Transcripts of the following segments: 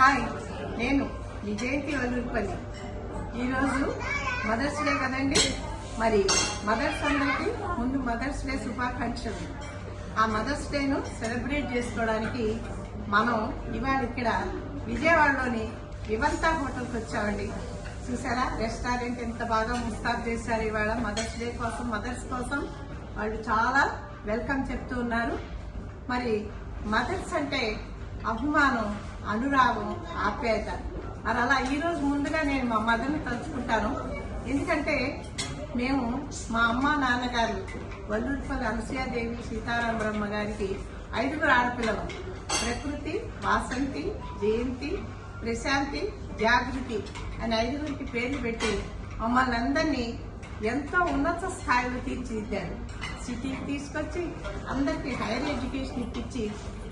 Hi నేను విజయంతి వల్లూరుపల్లి ఈరోజు mothers day కదండి? మరి మదర్స్ అందరికీ ముందు మదర్స్ డే శుభాకాంక్షలు. ఆ మదర్స్ డేను సెలబ్రేట్ చేసుకోవడానికి మనం ఇవాళ ఇక్కడ విజయవాడలోని వివంతా హోటల్కి వచ్చామండి. చూసారా? రెస్టారెంట్ ఎంత బాగా ముస్తాబ్ చేశారు ఇవాళ. మదర్స్ డే కోసం మదర్స్ కోసం వాళ్ళు చాలా వెల్కమ్ చెప్తూ ఉన్నారు. మరి మదర్స్ అంటే అభిమానం అనురాగం ఆప్యాయత మరి అలా ఈరోజు ముందుగా నేను మా మదర్ని తలుచుకుంటాను. ఎందుకంటే మేము మా అమ్మ నాన్నగారు వల్లూరుపల్లి అనసూయాదేవి సీతారాం బ్రహ్మ గారికి ఐదుగురు ఆడపిల్లలు. ప్రకృతి వాసంతి జయంతి ప్రశాంతి జాగృతి అని ఐదుగురికి పేర్లు పెట్టి మమ్మల్ని అందరినీ ఎంతో ఉన్నత స్థాయిలో తీర్చిదిద్దారు. సిటీకి తీసుకొచ్చి అందరికీ హైయర్ ఎడ్యుకేషన్ ఇప్పించి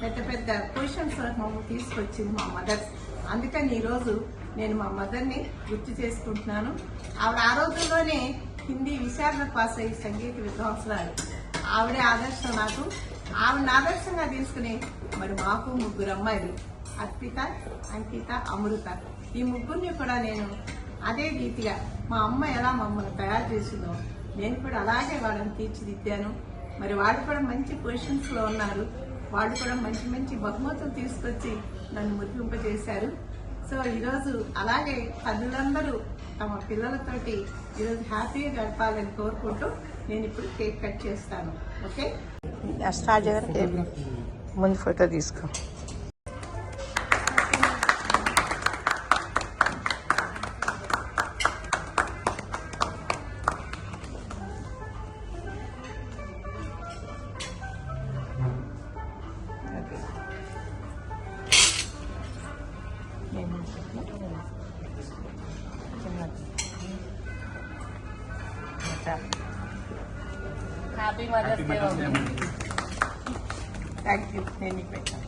పెద్ద పెద్ద పొజిషన్స్ మమ్మల్ని తీసుకొచ్చింది మా మదర్ అందుకని ఈరోజు నేను మా మదర్ని గుర్తు చేసుకుంటున్నాను. ఆవిడ ఆ రోజుల్లోనే హిందీ విశారద పాస్ అయ్యి సంగీత విద్వాంసురాలు. ఆవిడే ఆదర్శం నాకు. ఆవిడని ఆదర్శంగా తీసుకుని మరి మాకు ముగ్గురు అమ్మాయిలు. అర్పిత అంకిత అమృత. ఈ ముగ్గురిని కూడా నేను అదే రీతిగా మా అమ్మ ఎలా మమ్మల్ని తయారు చేసిందో నేను కూడా అలాగే వాళ్ళని తీర్చిదిద్దాను. మరి వాళ్ళు కూడా మంచి పొజిషన్స్లో ఉన్నారు. వాళ్ళు కూడా మంచి మంచి బహుమతులు తీసుకొచ్చి నన్ను ముద్రింపజేశారు. సో ఈరోజు అలాగే తల్లులందరూ తమ పిల్లలతోటి ఈరోజు హ్యాపీగా గడపాలని కోరుకుంటూ నేను ఇప్పుడు కేక్ కట్ చేస్తాను. ఓకే? ముందు ఫోటో తీసుకో. Happy mother's day thank you నేను మీకు పెట్టాను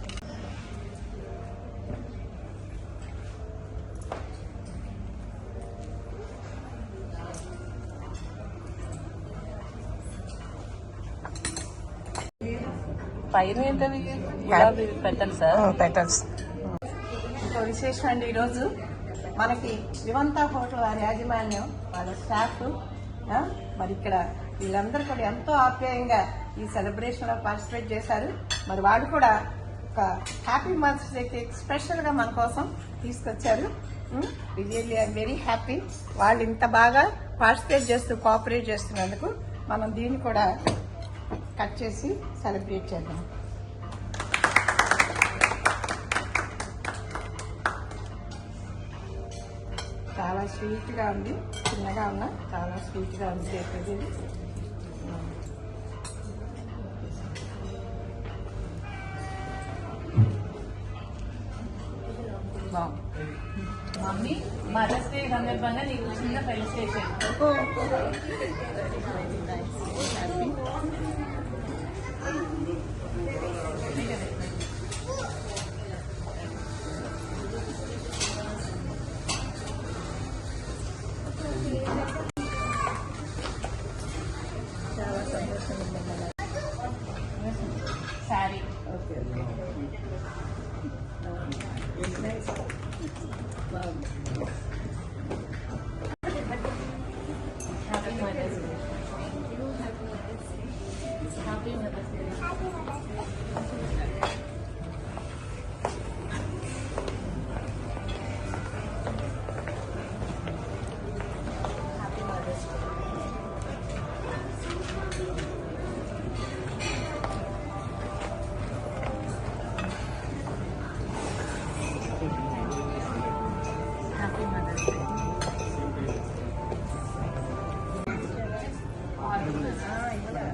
పైన గులాబీ పెట్టాలి సార్ పెటల్స్ ఇంకో విశేషం అండి ఈరోజు? మనకి వివంత హోటల్ వారి యాజమాన్యం వాళ్ళ స్టాఫ్ మరి ఇక్కడ వీళ్ళందరూ కూడా ఎంతో ఆప్యాయంగా ఈ సెలబ్రేషన్లో పార్టిసిపేట్ చేశారు. మరి వాళ్ళు కూడా ఒక happy mother's day cake special మన కోసం తీసుకొచ్చారు. రియల్లీ ఐఎమ్ వెరీ హ్యాపీ వాళ్ళు ఇంత బాగా పార్టిసిపేట్ చేస్తూ కోఆపరేట్ చేస్తున్నందుకు మనం దీన్ని కూడా కట్ చేసి సెలబ్రేట్ చేద్దాం. చాలా స్వీట్గా ఉంది. చిన్నగా ఉన్న చాలా స్వీట్గా ఉంది కేక్ ఇది మమ్మీ మదర్స్ డే సందర్భంగా నీకు చిన్న ఫెలిసిటేషన్ చాలా నైస్ బాగుంది happy mother's day happy Ah, you're